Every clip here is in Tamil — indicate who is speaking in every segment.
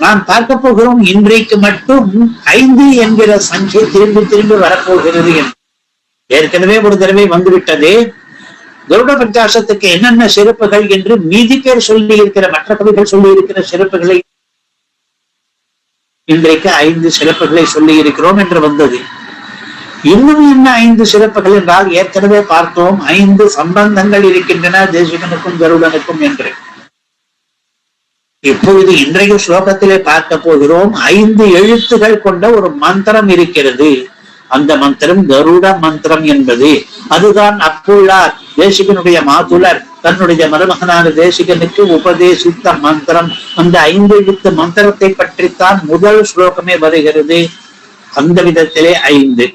Speaker 1: நாம் பார்க்க போகிறோம் இன்றைக்கு மட்டும் ஐந்து என்கிற சங்கை திரும்பி திரும்பி வரப்போகிறது என்று. ஏற்கனவே ஒரு தடவை வந்துவிட்டது. கருட பிரகாசத்துக்கு என்னென்ன சிறப்புகள் என்று மீதி பேர் சொல்லி இருக்கிற மற்ற கவிகள் சொல்லி இருக்கிற சிறப்புகளை இன்றைக்கு ஐந்து சிறப்புகளை சொல்லி இருக்கிறோம் என்று வந்தது. இன்னும் என்ன ஐந்து சிறப்புகள் என்றால் ஏற்கனவே பார்த்தோம் ஐந்து சம்பந்தங்கள் இருக்கின்றன தேசிகனுக்கும் கருடனுக்கும் என்று. இப்பொழுது இன்றைய ஸ்லோகத்திலே பார்க்க போகிறோம் ஐந்து எழுத்துகள் கொண்ட ஒரு மந்திரம் இருக்கிறது. அந்த மந்திரம் கருட மந்திரம் என்பது. அதுதான் அப்புள்ளார் தேசிகனுடைய மாதுளர் தன்னுடைய மருமகனான தேசிகனுக்கு உபதேசித்த மந்திரம். அந்த ஐந்து எழுத்து மந்திரத்தை பற்றித்தான் முதல் ஸ்லோகமே வருகிறது. அந்த விதத்திலே ஐந்து.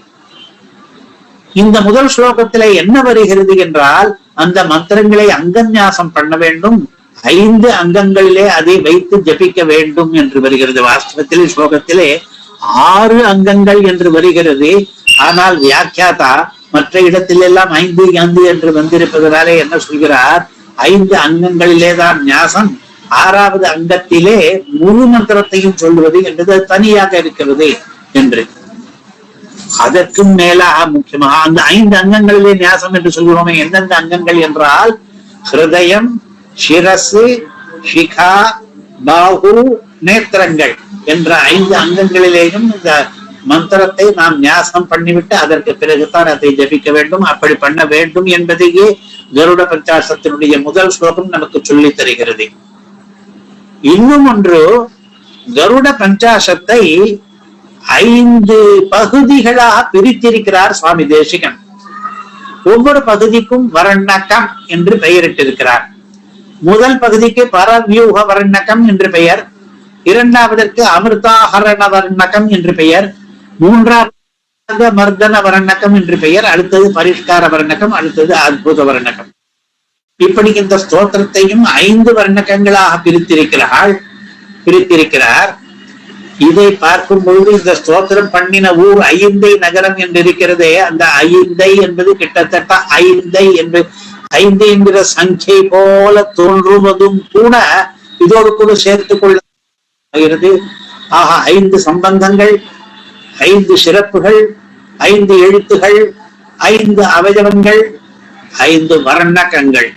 Speaker 1: இந்த முதல் ஸ்லோகத்திலே என்ன வருகிறது என்றால் அந்த மந்திரங்களை அங்கன்யாசம் பண்ண வேண்டும். ஐந்து அங்கங்களிலே அதை வைத்து ஜபிக்க வேண்டும் என்று வருகிறது. வாஸ்தவத்திலே ஸ்லோகத்திலே ஆறு அங்கங்கள் என்று வருகிறது. ஆனால் வியாக்கியாதா மற்ற இடத்திலெல்லாம் ஐந்து ஐந்து என்று வந்திருப்பதனாலே என்ன சொல்கிறார்? ஐந்து அங்கங்களிலே தான் ஞாசம். ஆறாவது அங்கத்திலே முழு மந்திரத்தையும் சொல்லுவது என்றது தனியாக இருக்கிறது என்று. அதற்கும் மேலாக முக்கியமாக அந்த ஐந்து அங்கங்களிலே நியாசம் என்று சொல்கிறோமே எந்தெந்த அங்கங்கள் என்றால் ஹிருதயம் சிரசு ஷிகா பாகு நேத்திரங்கள் என்ற ஐந்து அங்கங்களிலேயும் இந்த மந்திரத்தை நாம் நியாசம் பண்ணிவிட்டு அதற்கு பிறகுதான் அதை ஜபிக்க வேண்டும். அப்படி பண்ண வேண்டும் என்பதையே கருட பஞ்சாசத்தினுடைய முதல் ஸ்லோகம் நமக்கு சொல்லி தருகிறது. இன்னும் ஒன்று கருட பஞ்சாசத்தை ஐந்து பகுதிகளாக பிரித்திருக்கிறார் சுவாமி தேசிகன். ஒவ்வொரு பகுதிக்கும் வரண்ணக்கம் என்று பெயரிட்டிருக்கிறார். முதல் பகுதிக்கு பரவியூக வர்ணக்கம் என்று பெயர். இரண்டாவதற்கு அமிர்தாஹரண வர்ணகம் என்று பெயர். மூன்றாவது மர்தன வர்ணகம் என்று பெயர். அடுத்தது பரிஷ்கார வர்ணகம் அடுத்தது அற்புத வர்ணகம் இப்படி இந்த ஸ்தோத்திரத்தையும் ஐந்து வர்ணகங்களாக பிரித்திருக்கிறாள். பிரித்திருக்கிறார். இதை பார்க்கும் பொழுது இந்த ஸ்தோத்திரம் பண்ணின ஊர் ஐந்தை நகரம் என்று இருக்கிறதே அந்த ஐந்தை என்பது கிட்டத்தட்ட ஐந்தை என்று ஐந்து என்கிற சங்கை போல தோன்றுவதும் கூட இதோடு கூட சேர்த்துக் கொள்ளுகிறது ஆக ஐந்து சம்பந்தங்கள் ஐந்து சிறப்புகள் ஐந்து எழுத்துகள் ஐந்து அவயவங்கள் ஐந்து வர்ணகங்கள்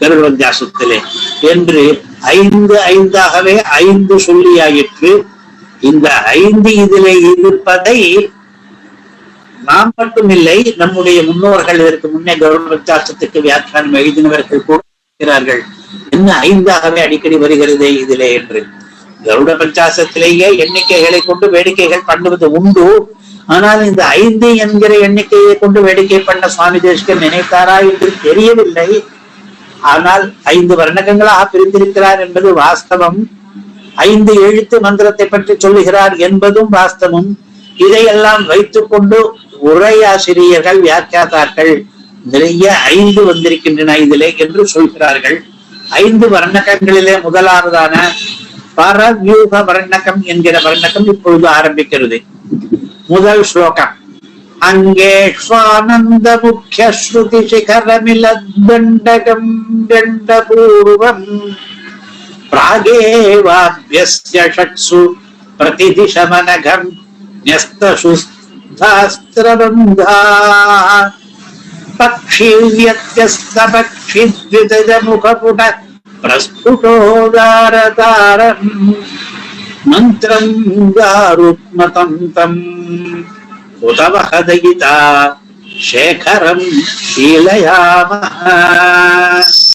Speaker 1: கருவந்தியாசத்திலே என்று ஐந்து ஐந்தாகவே ஐந்து சொல்லியாயிற்று. இந்த ஐந்து இதிலே இருப்பதை நாம் மட்டும் இல்லை நம்முடைய முன்னோர்கள் இதற்கு முன்னே கௌரவச்சாசத்துக்கு வியாக்கியானம் எழுதினவர்கள் கூட இருக்கிறார்கள். என்ன ஐந்தாகவே அடிக்கடி வருகிறதே இதிலே என்று. கருட பஞ்சாசத்திலேயே எண்ணிக்கைகளை கொண்டு வேடிக்கைகள் பண்ணுவது உண்டு. ஆனால் இந்த ஐந்து என்கிற எண்ணிக்கையை கொண்டு வேடிக்கை பண்ண சுவாமி தேசிகர் நினைத்தாரா என்று தெரியவில்லை. ஆனால் ஐந்து வர்ணகங்களாக பிரிந்திருக்கிறார் என்பது வாஸ்தவம். ஐந்து எழுத்து மந்திரத்தை பற்றி சொல்லுகிறார் என்பதும் வாஸ்தவம். இதையெல்லாம் வைத்துக் கொண்டு உரையாசிரியர்கள் வியாக்கியாதார்கள் நிறைய ஐந்து வந்திருக்கின்றன இதிலே என்று சொல்கிறார்கள் ஐந்து வர்ணகங்களிலே முதலாவதான பரவியூக வர்ணகம் என்கிற வர்ணகம் இப்பொழுது ஆரம்பிக்கிறது முதல் ஸ்லோகம் அங்கேஷ்வானந்த முக்கிய ஸ்ருதி சிகரமில தண்டகம் தண்டபூர்வம் प्रागेवाभ्यस्य षट्सु प्रतिदिशमनघम् न्यस्तशुस्तास्त्रबन्धाः पक्षीव्यत्यस्तपक्षिद्वितजमुखपुट प्रस्फुटोदारतारम् मन्त्रम् गारुत्मतन्तम् उतवहदयिता शेखरम् शीलयामः